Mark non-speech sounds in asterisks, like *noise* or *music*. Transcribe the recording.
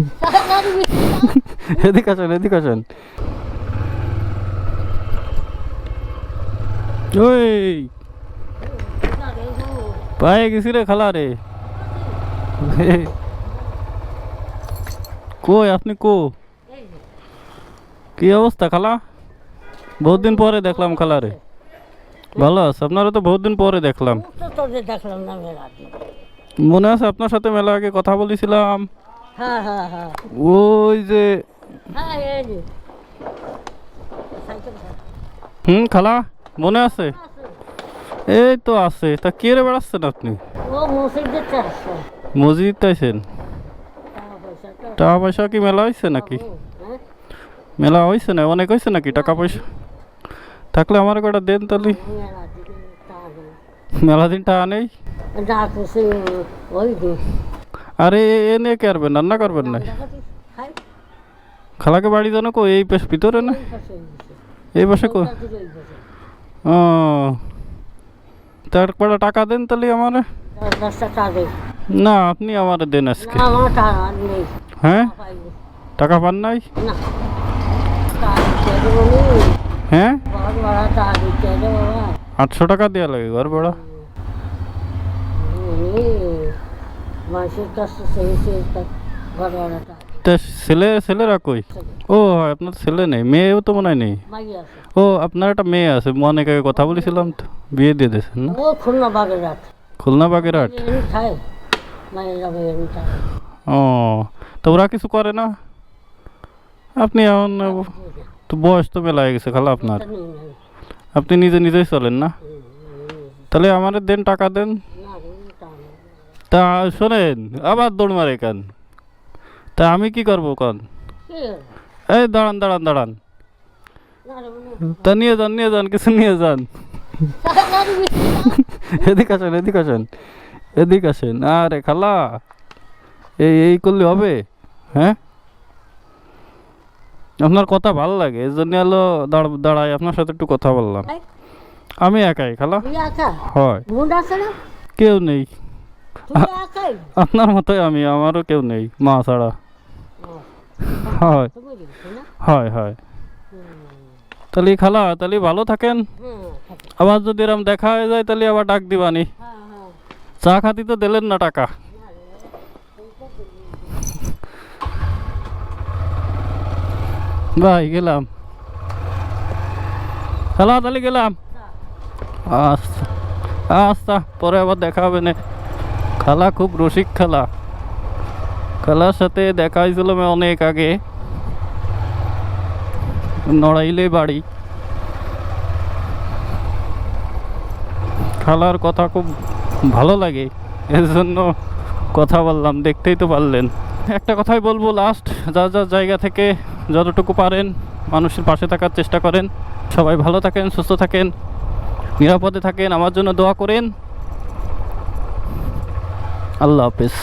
*laughs* এদিকে আসেন এদিকে আসেন। ওই! পায়ে গেছি রে খালা রে। কই আপনি কো? কি অবস্থা খালা? বহুত দিন পরে দেখলাম খালা রে। ভালো আছে আপনারা তো বহুত দিন পরে দেখলাম। মনে আছে আপনার সাথে মেলা আগে কথা বলেছিলাম। হ্যাঁ হ্যাঁ হ্যাঁ ওই যে হ্যাঁ এই যে সাইকেল ধর। হুম খালা মনে আছে এই তো আছে তা কে রে বেড়াচ্ছেন আপনি ও মসজিদের চারশো মসজিদ তাইছেন টাকা পয়সা তো টাকা পয়সা কি মেলা হয়েছে নাকি হ্যাঁ মেলা হয়েছে না অনেক হয়েছে নাকি টাকা পয়সা থাকলে আমার কটা দেন তাহলে মেলা দিকে টাকা মেলা দিন টাকা নেই যা খুশি ওই দিন আরে এ- এ নিয়ে কে আরবেন রান্না করবেন না খাই খালাকে বাড়ি জানো কো এই পেশ ভিতরে না ওই পাশে ওই পাশে। এই পাশে কো ওই পাশে ওই পাশে। ও তার কটা টাকা দেন তাহলে আমার দশ দশটা টাকা দেই না আপনি আমার দেন আজকে না আমার টাকা নেই হ্যাঁ টাকা পাইনি। টাকা পান নাই না টাকা দিতে দেবো নি। হ্যাঁ ঘর ভাড়া টাকা দিতে হবে বাবা আটশো টাকা দেওয়া লাগে ঘর ভাড়া মানুষের কাছে সেই সেই তা ছেলে ছেলেরা কই? ও হয় আপনার ছেলে নেই মেয়েও তো মনে হয় নেই। ও আপনার একটা মেয়ে আছে অনেক আগে কথা বলেছিলাম তো বিয়ে দিয়ে দিয়েছেন না? ও খুলনা বাগের রাত খুলনা বাগেরহাট? ও তো ওরা কিছু করে না? আপনি এখন তো বয়স তো মেলা হয়ে গেছে খালা আপনার। আপনি নিজে নিজেই চলেন না? তাহলে আমার দেন টাকা দেন। তা শোনেন আবার দৌড় মারে কান? তা আমি কি করব কান? এই দাঁড়ান দাঁড়ান দাঁড়ান। তা নিয়ে যান নিয়ে যান কিছু নিয়ে যান। এদিকে আসেন এদিকে আসেন এদিকে আসেন। আরে খালা এই এই করলে হবে? হ্যাঁ? আপনার কথা ভালো লাগে এই জন্য হলো দাঁড়- দাঁড়াই আপনার সাথে একটু কথা বললাম। আমি একাই খালা? হয়। কেউ নেই। আপনার মতোই আমি আমারও কেউ নেই মা ছাড়া। হয়। হয় হয়। তাহলে খালা তাহলে ভালো থাকেন। হ্যাঁ আবার যদি এরম দেখা হয়ে যায় তাহলে আবার ডাক দিবানি। হ্যাঁ হ্যাঁ চা খাতি তো দিলেন না টাকা। ভাই গেলাম। খালা তাহলে গেলাম। আচ্ছা আচ্ছা পরে আবার দেখা হবে না। খালা, খুব রসিক খালা। খালার সাথে দেখা হয়েছিল মে- অনেক আগে। নড়াইলে বাড়ি। খালার কথা খুব ভালো লাগে এর জন্য কথা বললাম, দেখতেই তো পারলেন। একটা কথাই বলব লাস্ট যা যা জায়গা থেকে যতটুকু পারেন, মানুষের পাশে থাকার চেষ্টা করেন। সবাই ভালো থাকেন, সুস্থ থাকেন, নিরাপদে থাকেন, আমার জন্য দোয়া করেন। আল্লাহ হাফেজ।